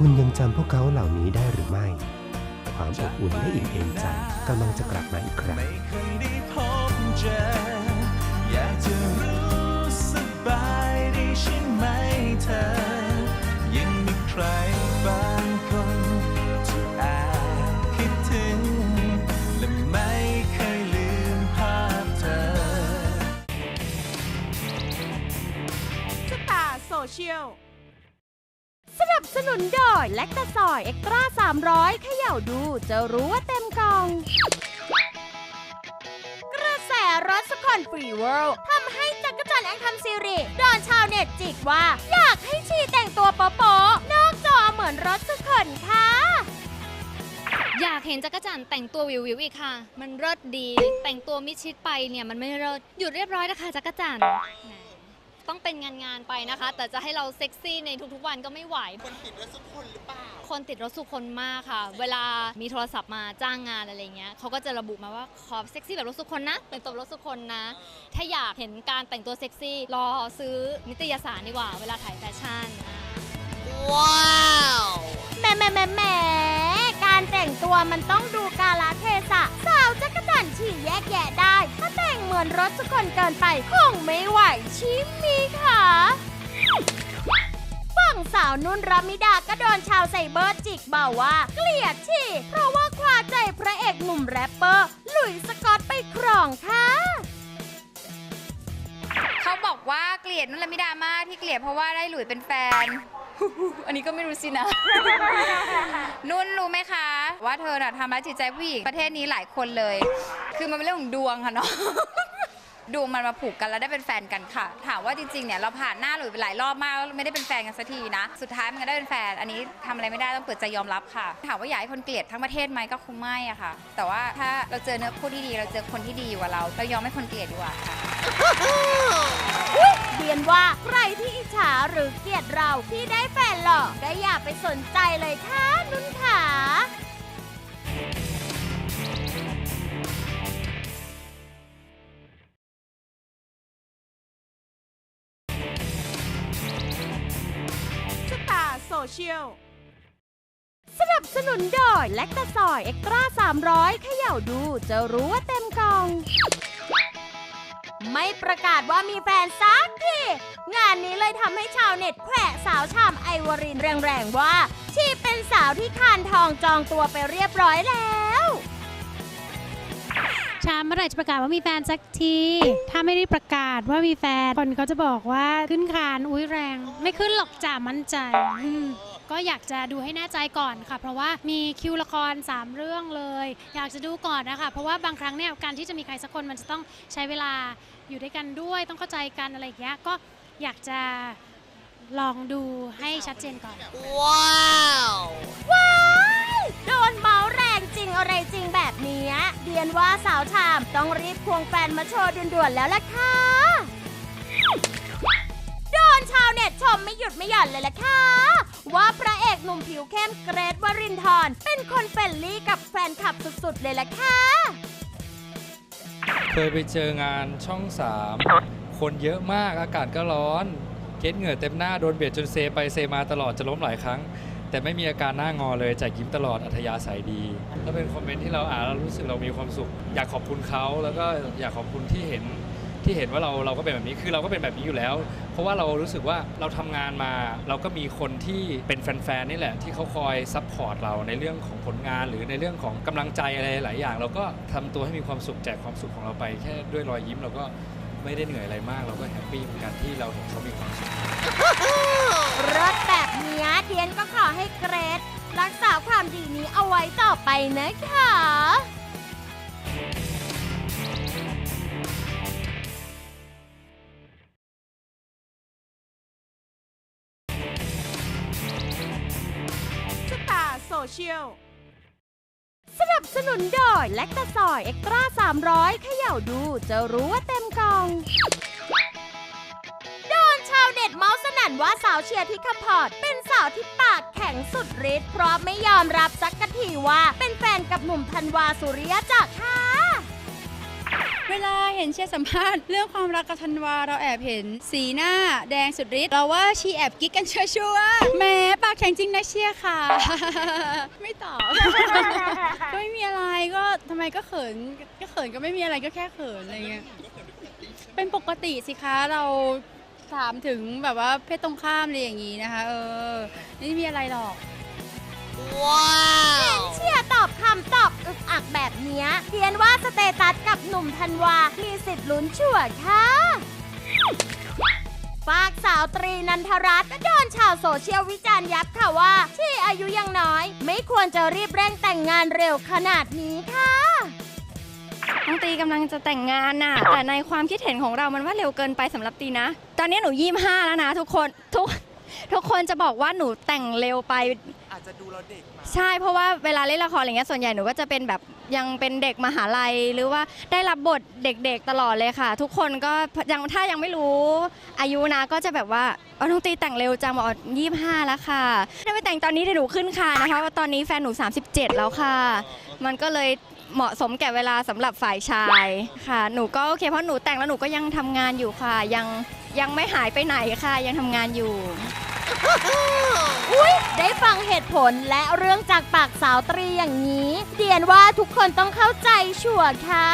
คุณยังจำพวกเขาเหล่านี้ได้หรือไม่ ความอบอุ่นและอิ่มเอมใจกำลังจะกลับมาอีกครั้งเคยได้พบเจอยากจะรู้สบายดีใช่ไหมเธอ ยังมีใครบางคนที่แอบคิดถึง และไม่เคยลืมภาพเธอสตาร์โซเชียล นับสนุนโดยแลคตาซอยเอ็กตร้า300เขย่าดูจะรู้ว่าเต็มกล่อง กระแสรถสคอนฟรีเวิลด์ทำให้จักรจันทร์แองคัมซีรีโดนชาวเน็ตจิกว่า อยากให้ชีแต่งตัวโป๊ะๆนอกจอเหมือนรถสคอนค่ะอยากเห็นจักรจันทร์แต่งตัววิววิวๆอีกค่ะ มันเลิศดี แต่งตัวมิดชิดไปเนี่ยมันไม่เลิศหยุดเรียบร้อยนะคะจักรจันทร์ ต้องเป็นงานงานๆไปนะคะ แต่จะให้เราเซ็กซี่ในทุกๆวันก็ไม่ไหว คนติดรถสุคนหรือเปล่า คนติดรถสุคนมากค่ะ เวลามีโทรศัพท์มาจ้างงานอะไรเงี้ยเขาก็จะระบุมาว่าขอเซ็กซี่แบบรถสุคนนะแต่งตัวแบบรถสุคนนะ ถ้าอยากเห็นการแต่งตัวเซ็กซี่ รอซื้อนิตยสารดีกว่า เวลาถ่ายแฟชั่นแหม่แหม่แหม่แหม่การแต่งตัวมันต้องดูกาลเทศะสาวจักรจันทร์ฉี่แยกแยะได้ ถ้าแต่งเหมือนรถสกลเกินไปคงไม่ไหวชิมีค่ะ ฝั่งสาวนุ่นรามิดาก็โดนชาวไซเบอร์จิกเบาว่า เกลียดฉี่ เพราะว่าคว้าใจพระเอกหนุ่มแรปเปอร์ หลุยส์สกอตไปครองค่ะเขาบอกว่าเกลียดนุ่นละมิดามากที่เกลียดเพราะว่าได้หลุยเป็นแฟน อันนี้ก็ไม่รู้สินะ นุ่นรู้ไหมคะ ว่าเธอน่ะทำร้ายจิตใจผู้หญิงประเทศนี้หลายคนเลย คือมันเป็นเรื่องของดวงค่ะเนาะ ดวงมันมาผูกกันแล้วได้เป็นแฟนกันค่ะ ถามว่าจริงๆเนี่ยเราผ่านหน้าหลุยไปหลายรอบมากไม่ได้เป็นแฟนกันสักทีนะ สุดท้ายมันก็ได้เป็นแฟน อันนี้ทำอะไรไม่ได้ต้องเปิดใจยอมรับค่ะ ถามว่าอยากให้คนเกลียดทั้งประเทศไหมก็คงไม่อะค่ะ แต่ว่าถ้าเราเจอเนื้อคู่ที่ดี เราเจอคนที่ดีอยู่กับเรา เรายอมให้คนเกลียดดีกว่าค่ะเรียนว่าใครที่อิจฉาหรือเกลียดเราที่ได้แฟนหล่อก็อย่าไปสนใจเลยค่ะนุ่นขา ซเชียล สนับสนุนโดยแลคตาซอยเอ็กตร้า300เขย่าดูจะรู้ว่าเต็มกล่อง ไม่ประกาศว่ามีแฟนสักที งานนี้เลยทำให้ชาวเน็ตแขวะสาวชามไอวรินแรงๆว่าชีเป็นสาวที่คานทองจองตัวไปเรียบร้อยแล้ว ชามเมื่อไหร่จะประกาศว่ามีแฟนสักที ถ้าไม่ได้ประกาศว่ามีแฟน คนก็จะบอกว่าขึ้นคานอุ้ยแรง ไม่ขึ้นหรอกจ่ามั่นใจอืมก็อยากจะดูให้แน่ใจก่อนค่ะ เพราะว่ามีคิวละคร 3 เรื่องเลย อยากจะดูก่อนนะคะ เพราะว่าบางครั้งเนี่ยการที่จะมีใครสักคนมันจะต้องใช้เวลาอยู่ด้วยกันด้วย ต้องเข้าใจกันอะไรอย่างเงี้ยก็อยากจะลองดูให้ชัดเจนก่อน ว้า เดียนว่าสาวชามต้องรีบควงแฟนมาโชว์ด่วนๆแล้วล่ะค่ะ โดนชาวเน็ตชมไม่หยุดไม่หย่อนเลยล่ะค่ะ ว่าพระเอกหนุ่มผิวเข้มเกรทวรินทร์เป็นคนเฟรนลี่กับแฟนคลับสุดๆเลยล่ะค่ะ เคยไปเจองานช่องสามคนเยอะมากอากาศก็ร้อน เก็ตเหงื่อเต็มหน้าโดนเบียดจนเซไปเซมาตลอดจะล้มหลายครั้ง แต่ไม่มีอาการหน้างอเลยจากยิ้มตลอดอัธยาศัยดีแล้วเป็นคอมเมนต์ที่เราอ่านแล้วรู้สึกเรามีความสุข อยากขอบคุณเขาแล้วก็อยากขอบคุณที่เห็นที่เห็นว่าเราเราก็เป็นแบบนี้คือเราก็เป็นแบบนี้อยู่แล้ว เพราะว่าเรารู้สึกว่าเราทำงานมา เราก็มีคนที่เป็นแฟนๆนี่แหละ ที่เขาคอยซัพพอร์ตเราในเรื่องของผลงานหรือในเรื่องของกำลังใจอะไรหลายอย่าง เราก็ทำตัวให้มีความสุขแจกความสุขของเราไปแค่ด้วยรอยยิ้มเราก็ ไม่ได้เหนื่อยอะไรมาก เราก็แฮปปี้เหมือนกันที่เราเห็นเขามีความสุขรถแบบเนี้ยเดียนก็ขอให้เกรดรักษาความดีนี้เอาไว้ต่อไปนะคะสตาร์โซเชียล สนับสนุนโดยแลคตาซอยเอ็กตร้า300เขย่าดูจะรู้ว่าเต็มกล่อง โดนชาวเน็ตเมาส์สนั่นว่าสาวเชียร์ที่คพอร์ตเป็นสาวที่ปากแข็งสุดฤทธิ์เพราะไม่ยอมรับสักกะทีว่าเป็นแฟนกับหนุ่มธันวาสุริยะจากค่ะ เวลาเห็นเชียร์สัมภาษณ์เรื่องความรักกับธันวาเราแอบเห็นสีหน้าแดงสุดฤทธิ์เราว่าชีแอบกิ๊กกันชัวร์ๆแหม้ปากแข่งจริงนะเชียร์ค่ะ ไม่ตอบ ก็ไม่มีอะไรก็ทำไมก็เขินก็เขินก็ไม่มีอะไรก็แค่เขินอะไรเงี้ยเป็นปกติสิคะเราถามถึงแบบว่าเพศตรงข้ามอะไรอย่างงี้นะคะ เออไม่มีอะไรหรอกเชีย หนุ่มธันวา มีสิทธิ์ลุ้นชัวค่ะฝากสาวตรีนันทรัตน์ก็โดนชาวโซเชียลวิจารณ์ยับค่ะว่า ที่อายุยังน้อย ไม่ควรจะรีบเร่งแต่งงานเร็วขนาดนี้ค่ะน้องตีกำลังจะแต่งงานน่ะ แต่ในความคิดเห็นของเรามันว่าเร็วเกินไปสำหรับตีนะ ตอนนี้หนูยี่ห้าแล้วนะทุกคนทุก ทุกคนจะบอกว่าหนูแต่งเร็วไป อาจจะดูเราเด็กมาใช่เพราะว่าเวลาเล่นละครอะไรเงี้ยส่วนใหญ่หนูก็จะเป็นแบบยังเป็นเด็กมหาลัย หรือว่าได้รับบทเด็กๆตลอดเลยค่ะ ทุกคนก็ยังถ้ายังไม่รู้อายุนะก็จะแบบว่าเออน้องตีแต่งเร็วจังบอกยี่ห้าแล้วค่ะถ้าไปแต่งตอนนี้เดี๋ยวหนูขึ้นค่ะนะคะว่าตอนนี้แฟนหนู 37 แล้วค่ะ มันก็เลยเหมาะสมแก่เวลาสำหรับฝ่ายชายค่ะ หนูก็โอเคเพราะหนูแต่งแล้วหนูก็ยังทำงานอยู่ค่ะ ยังยังไม่หายไปไหนค่ะ ยังทำงานอยู่ อุ๊ยได้ฟังเหตุผลและเรื่องจากปากสาวตรีอย่างนี้ เดียนว่าทุกคนต้องเข้าใจชัวร์ค่ะ